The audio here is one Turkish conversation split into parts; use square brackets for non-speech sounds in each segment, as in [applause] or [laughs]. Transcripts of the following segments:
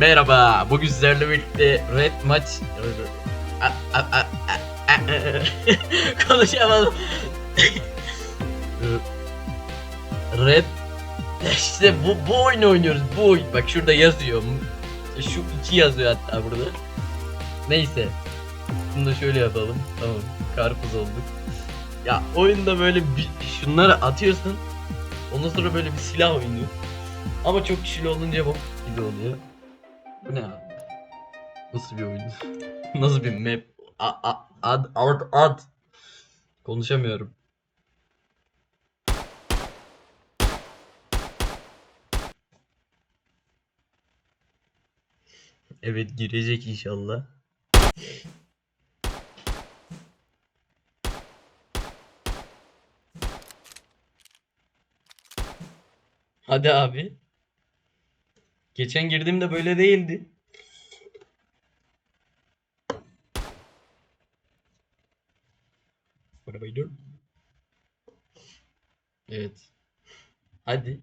Merhaba, bugün sizlerle birlikte Red maç... [laughs] Konuşamadım. [laughs] Red... İşte bu, bu oyunu oynuyoruz, bu oyun. Bak şurada yazıyor. Şu iki yazıyor hatta burada. Neyse. Bunu da şöyle yapalım. Tamam, karpuz olduk. Ya oyunda böyle bir, şunları atıyorsun. Ondan sonra böyle bir silah oynuyor. Ama çok kişili olunca bok gibi oluyor. Bu ne abi? Nasıl bir oyun? [laughs] Nasıl bir map? A, a, ad, ad, ad. Konuşamıyorum. Evet girecek inşallah. Hadi abi. Geçen girdiğimde böyle değildi. Arabayı dur. Evet. Hadi.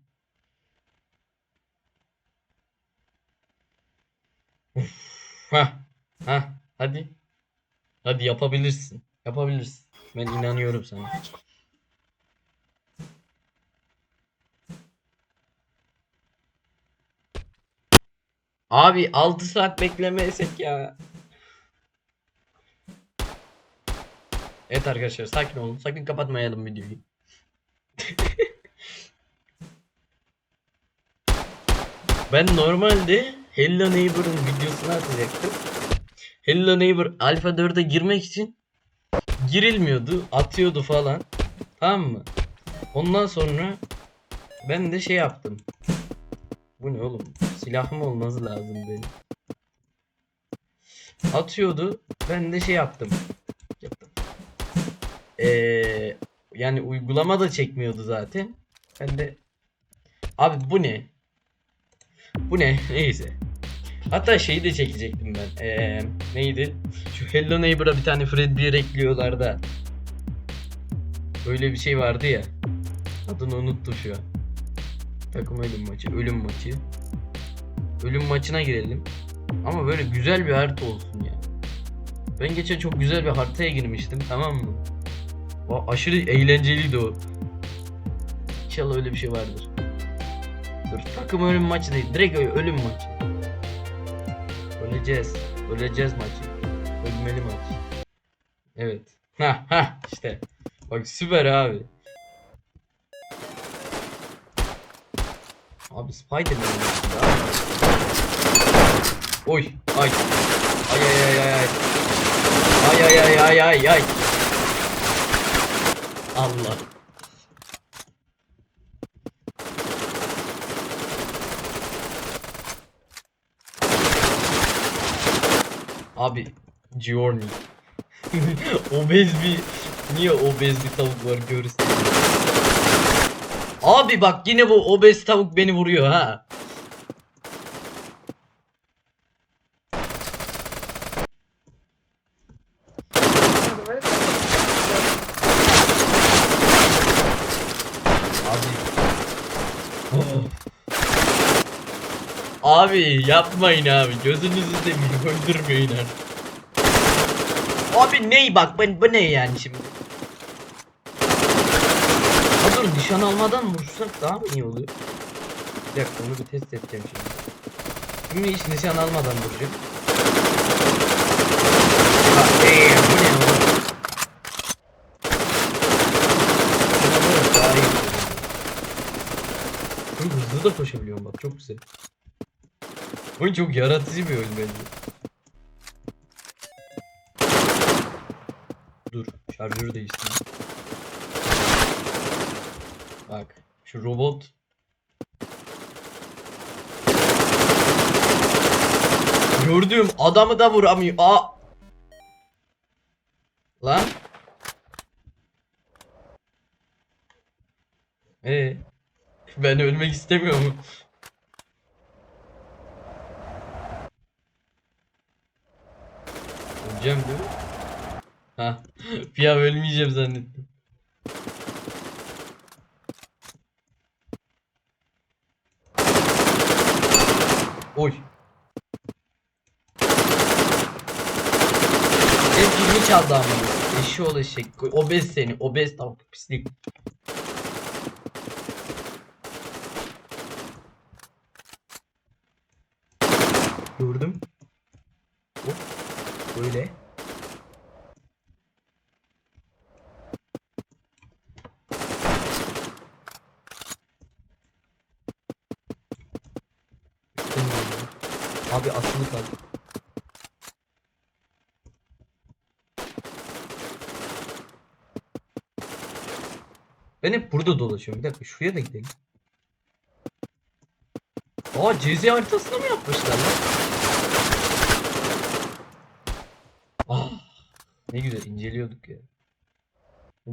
Ha. Ha. Hadi. Hadi yapabilirsin. Yapabilirsin. Ben inanıyorum sana. Abi 6 saat beklemesek ya. Evet arkadaşlar sakin olun. Sakın kapatmayalım videoyu. [laughs] ben normalde Hello Neighbor'ın videosunu atacaktım. Hello Neighbor Alpha 4'e girmek için girilmiyordu. Atıyordu falan. Tamam mı? Ondan sonra ben de şey yaptım. Bu ne oğlum? Silahım olması lazım benim. Atıyordu. Ben de şey yaptım. Yaptım. Ee, yani uygulama da çekmiyordu zaten. Ben de Abi bu ne? Bu ne? Neyse. Hatta şeyi de çekecektim ben. Ee, neydi? Şu Hello Neighbor'a bir tane Fredbear ekliyorlar da. Öyle bir şey vardı ya. Adını unuttum şu an. Takım ölüm maçı, ölüm maçı. Ölüm maçına girelim. Ama böyle güzel bir harita olsun ya. Ben geçen çok güzel bir haritaya girmiştim tamam mı? O aşırı eğlenceliydi o. İnşallah öyle bir şey vardır. Dur takım ölüm maçı değil. Direkt ölüm maçı. Öleceğiz. Öleceğiz maçı. Ölmeli maç. Evet. Ha ha işte. Bak süper abi. Abi Spider-Man. Oy ay. Ay ay ay ay ay. Ay ay ay ay ay ay. Allah. Abi Giorni. [laughs] obez bir niye obez bir tavuk var görürsün. Abi bak yine bu obez tavuk beni vuruyor ha. Abi. Oh. Abi yapmayın abi. Gözünüzü seveyim öldürmeyin artık. Abi ney bak ben bu ne yani şimdi? Ha dur nişan almadan vursak daha mı iyi oluyor? Bir dakika onu bir test edeceğim şimdi. Şimdi hiç nişan almadan vuracağım. Ee, bu ne oğlum? Hızlı da koşabiliyorum bak çok güzel. Oyun çok yaratıcı bir oyun bence. Dur şarjörü değiştireyim. Bak şu robot Gördüğüm adamı da vuramıyor. Aa. Lan. Ee, ben ölmek istemiyorum. Öleceğim değil mi? Ha. [laughs] bir ölmeyeceğim zannettim. Oy. Hep kimi çaldı ama. Eşi ol eşek. Obez seni. Obez tavuk pislik. Ben hep burada dolaşıyorum. Bir dakika şuraya da gidelim. Aa CZ haritasını mı yapmışlar lan? Ah, ne güzel inceliyorduk ya.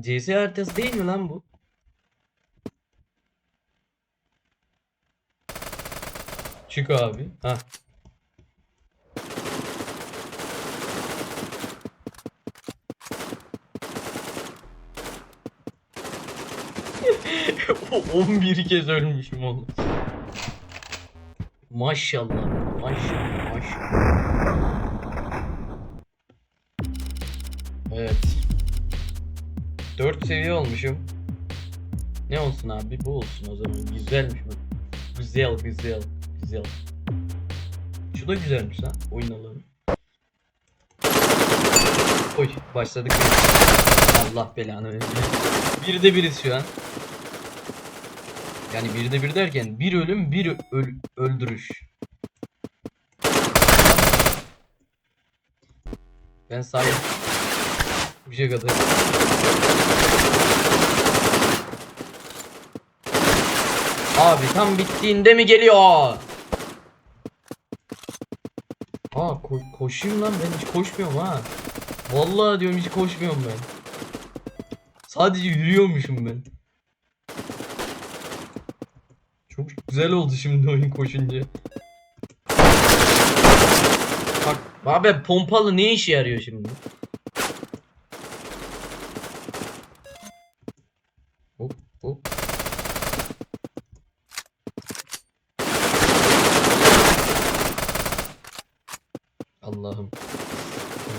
CS haritası değil mi lan bu? Çık abi. Ha. O [laughs] 11 kez ölmüşüm oğlum. Maşallah. Maşallah. Maşallah. Evet. 4 seviye olmuşum. Ne olsun abi? Bu olsun o zaman. Güzelmiş bu. Güzel, güzel, güzel. Şu da güzelmiş ha. Oyun alanı. Oy, başladık. Allah belanı versin. Bir de biriz şu an. Yani bir de bir derken bir ölüm bir öl- öldürüş. Ben sahip bir şey kadar. Abi tam bittiğinde mi geliyor? Aa ko- koşayım lan ben hiç koşmuyorum ha. Vallahi diyorum hiç koşmuyorum ben. Sadece yürüyormuşum ben. Çok güzel oldu şimdi oyun koşunca. Bak abi pompalı ne işe yarıyor şimdi? Hop hop. Allah'ım.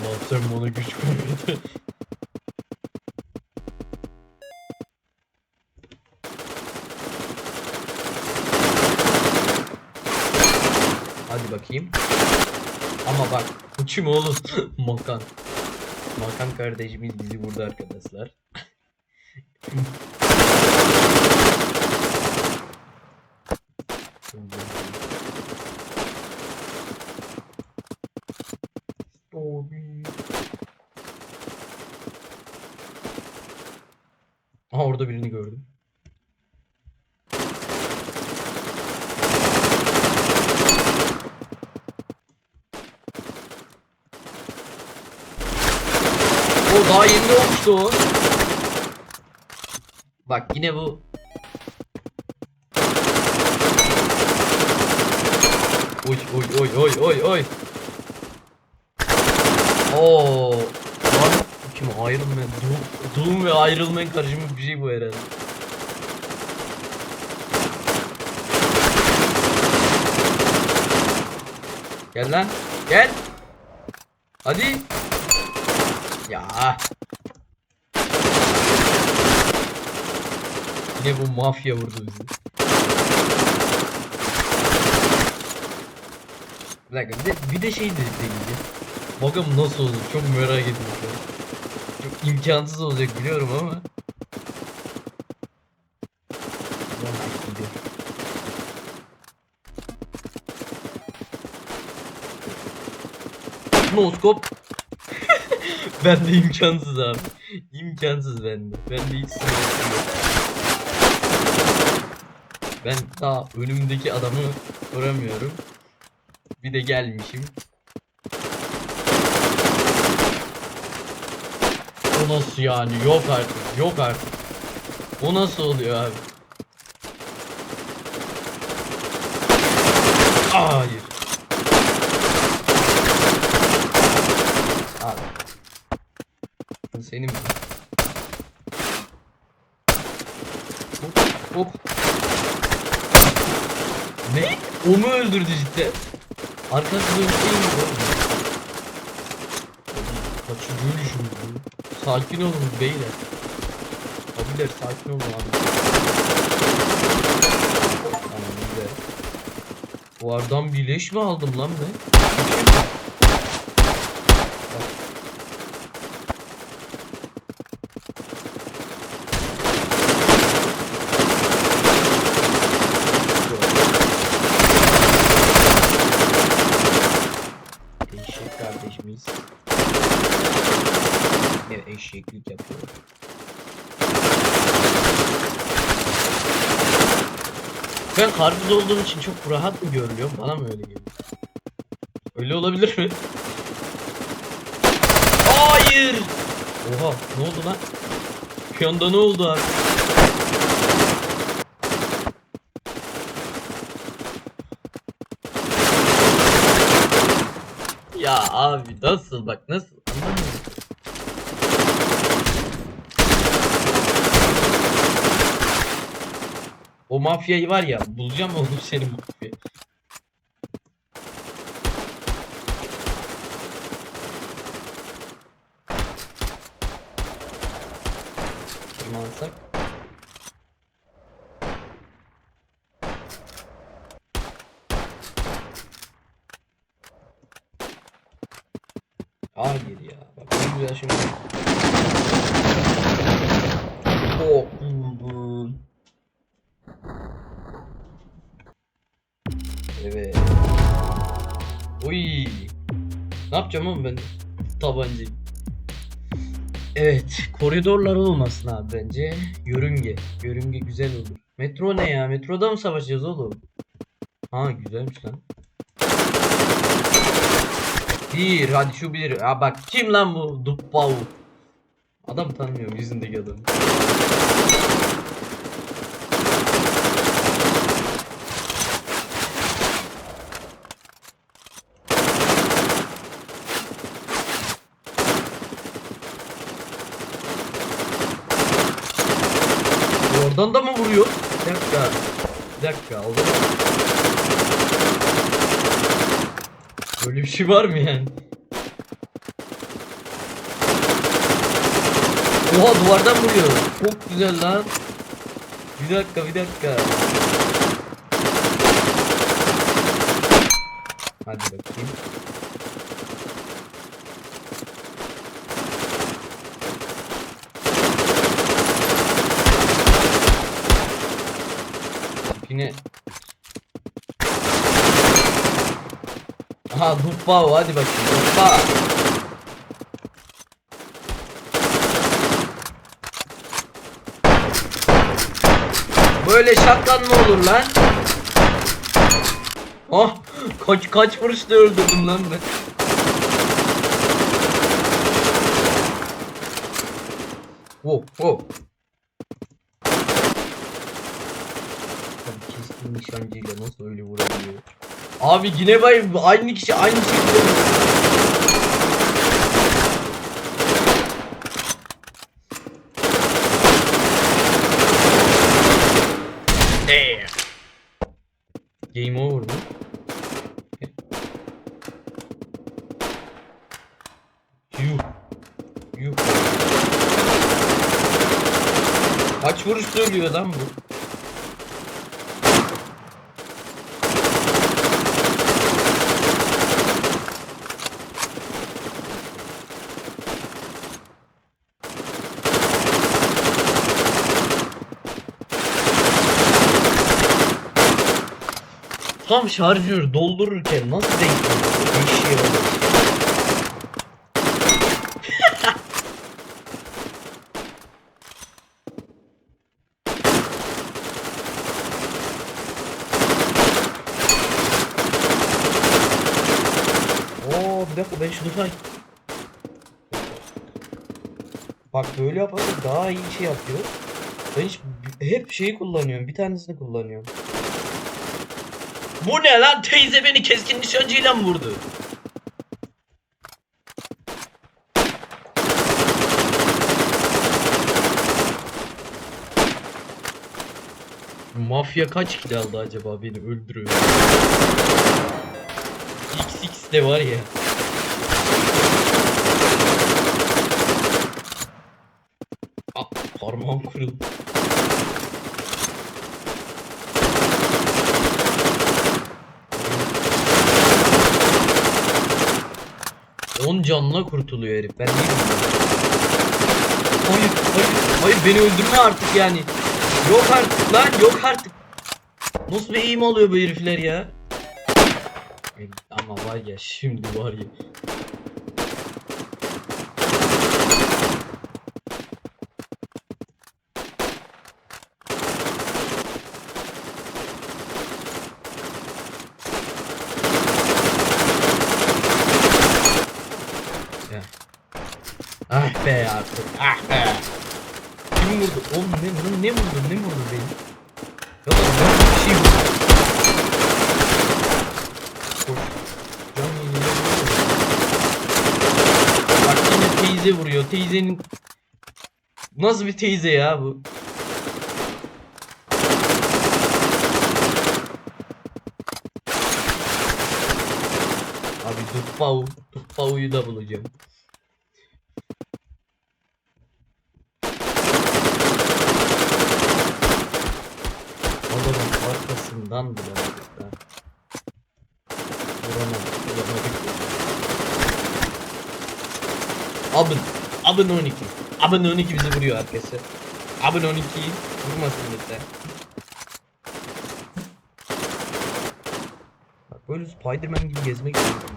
Allah'ım sen bana güç Ama bak bu kim oğlum? [laughs] Makan. Makan kardeşimiz bizi vurdu arkadaşlar. [laughs] Abi. Aha orada birini gördüm. O daha o. Bak yine bu. Oy oy oy oy oy oy. Oo. Lan kim Iron Man? Doom, Doom ve Iron karışımı bir şey bu herhalde. Gel lan. Gel. Hadi. Ya. Yine bu mafya vurdu bizi. Bir dakika bir de, bir de şey de deneyeceğim. Bakalım nasıl olur çok merak ediyorum. Çok imkansız olacak biliyorum ama. Noskop. [laughs] bende imkansız abi. İmkansız bende. Bende hiç sınırsız. Ben daha önümdeki adamı vuramıyorum. Bir de gelmişim. O nasıl yani? Yok artık. Yok artık. O nasıl oluyor abi? Hayır. Abi. Senin? Hop hop. Ne? O mu öldürdü cidden? Arkası böyle şey mi? Şu gülüşüm bu. Sakin olun beyler. Abiler sakin olun abi. Tamam güzel. Bu aradan bir leş mi aldım lan ben? Bak. Eşek kardeşimiz. Evet eşeklik yapıyor. Ben karpuz olduğum için çok rahat mı görülüyorum? Bana mı öyle geliyor? Öyle olabilir mi? Hayır! Oha ne oldu lan? Anda ne oldu abi? Ya abi nasıl bak nasıl anlamıyorum. O mafyayı var ya bulacağım oğlum senin mafya. Kim alsak? Hayır ya. Bak ne güzel şimdi. Oh Ne yapacağım oğlum ben tabancayı? Evet, koridorlar olmasın abi bence. Yörünge. Yörünge güzel olur. Metro ne ya? Metroda mı savaşacağız oğlum? Ha güzelmiş lan. Bir, hadi şu bir. Ha bak kim lan bu? Dubbau. Adam tanımıyorum yüzündeki adam. Oradan da mı vuruyor? Bir dakika. Bir dakika. O zaman... Böyle bir şey var mı yani? Oha duvardan vuruyor. Çok güzel lan. Bir dakika bir dakika. Hadi bakayım. Yine Aha Dubbao hadi bakayım Dubba Böyle şatkan mı olur lan? Oh kaç kaç vuruşta öldürdüm lan ben. Wow wow. Keskin nişancıyla nasıl öyle vurabiliyor? Abi yine bay aynı kişi aynı Damn. Game over mu? Yuh. Yuh. Kaç vuruş söylüyor lan bu? Tam şarjör doldururken nasıl denk geliyor? Bir şey oldu. [laughs] Bir dakika ben şunu say. Bak böyle yaparsak daha iyi şey yapıyor. Ben hiç hep şeyi kullanıyorum. Bir tanesini kullanıyorum. Bu ne lan? Teyze beni keskin nişancıyla mı vurdu? Mafya kaç kill aldı acaba beni öldürüyor. XX de var ya. Aa, parmağım kırıldı. Canla kurtuluyor herif. Ben değilim. Hayır, hayır, hayır beni öldürme artık yani. Yok artık lan, yok artık. Nasıl bir eğim alıyor bu herifler ya? E, Ama var ya şimdi var. Ya. Ah be artık. Ah be. Kim vurdu? Oğlum ne, ne, ne vurdu? Ne vurdu beni? Ya da ben bir şey vurdu. Koş. Can yine. Bak yine teyze vuruyor. Teyzenin... Nasıl bir teyze ya bu? Abi Duppau. Duppau'yu da bulacağım. Adamın arkasından bulamadık da. Vuramadık, vuramadık. Abın, Abın 12. Abın 12 bizi vuruyor arkası. Abın 12 vurmasın lütfen. Bak böyle Spiderman gibi gezmek istiyorum.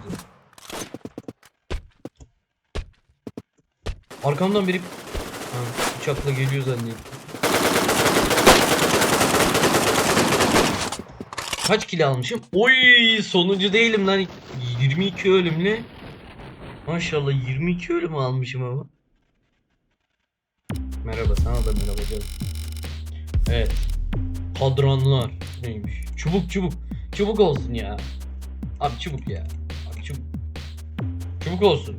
Arkamdan biri ha, uçakla geliyor zannettim. Kaç kilo almışım? Oy sonuncu değilim lan. 22 ölümle. Maşallah 22 ölüm almışım ama. Merhaba sana da merhaba canım. Evet. Kadranlar neymiş? Çubuk çubuk. Çubuk olsun ya. Abi çubuk ya. Abi çubuk. Çubuk olsun.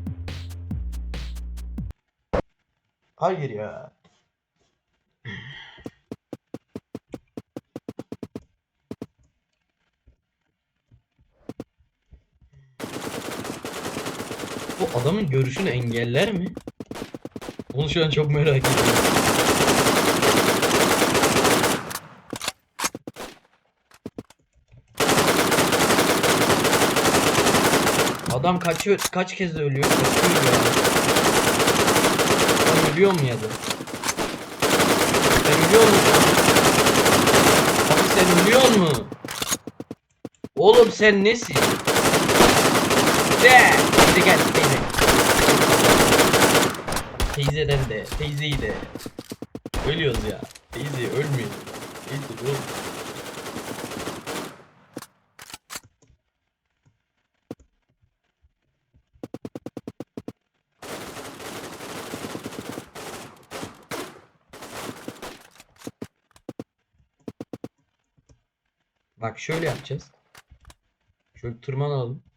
Hayır ya. Adamın görüşünü engeller mi? Onu şu an çok merak ediyorum. Adam kaçıyor, kaç kez ölüyor? Kaçıyor ya. Sen ölüyor mu ya da? Sen ölüyor musun? Abi sen ölüyor mu? Oğlum sen nesin? De, teyze gel. Teyzeden de, teyzeyi de. Ölüyoruz ya. Teyze ölmüyor. Teyze öl. Bak şöyle yapacağız. Şöyle tırmanalım.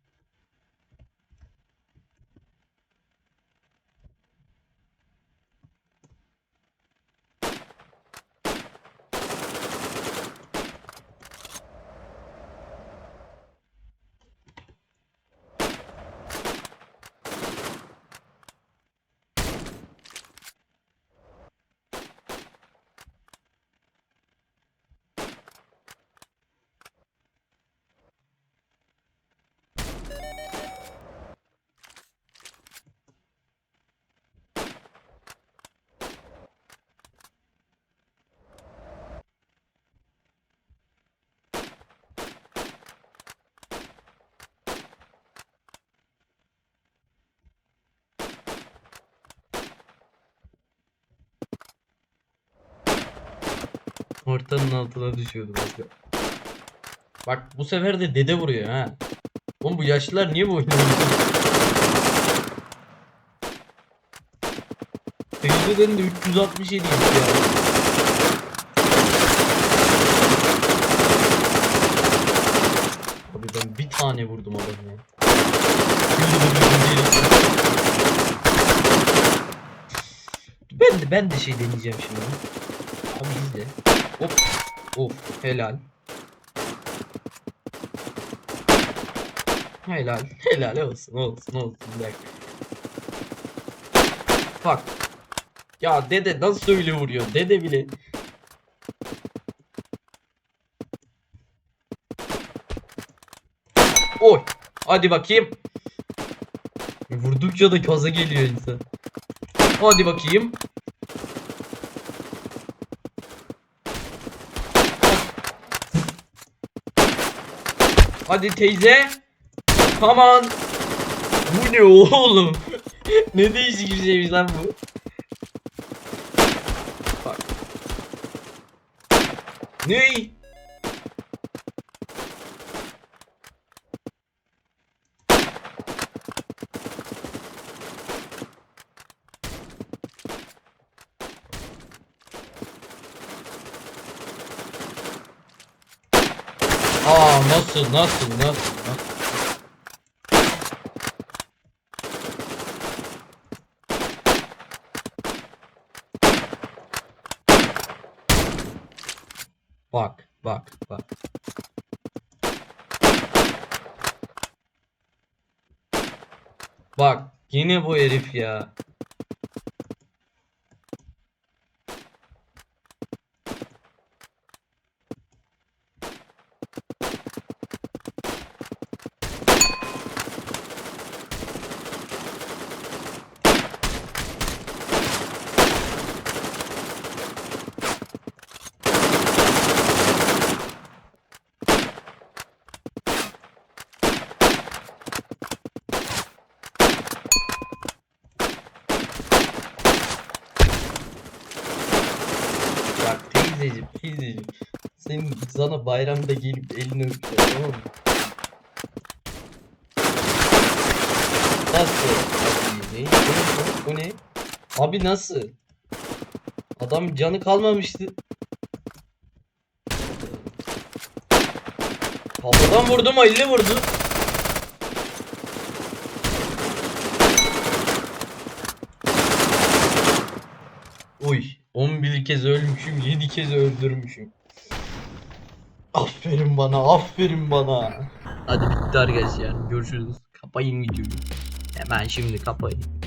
Ortanın altına düşüyordu bak. Bak bu sefer de dede vuruyor ha. Oğlum bu yaşlılar niye bu oyunu? Teyzelerin de 367 ya. Abi ben bir tane vurdum adamı ya. Ben de ben de şey deneyeceğim şimdi. Abi izle. Hop. Of helal. Helal. [laughs] Helal olsun olsun olsun bir. Bak. Ya dede nasıl öyle vuruyor? Dede bile. Oy. Hadi bakayım. Vurdukça da kaza geliyor insan. Hadi bakayım. Hadi teyze. Aman. Bu ne oğlum? [laughs] ne değişik bir şeymiş lan bu. Bak. Ne? Aa nasıl nasıl nasıl? Bak bak bak. Bak yine bu herif ya. Bak teyzeciğim teyzeciğim. Senin sana bayramda gelip elini öpeceğim tamam mı? Nasıl? Ne? Ne? O ne? Abi nasıl? Adam canı kalmamıştı. Kafadan vurdum 50 vurdu. Uy 11 kez ölmüşüm 7 kez öldürmüşüm. Aferin bana aferin bana. Hadi bitti arkadaşlar görüşürüz. Kapayın videoyu. Hemen şimdi kapayın.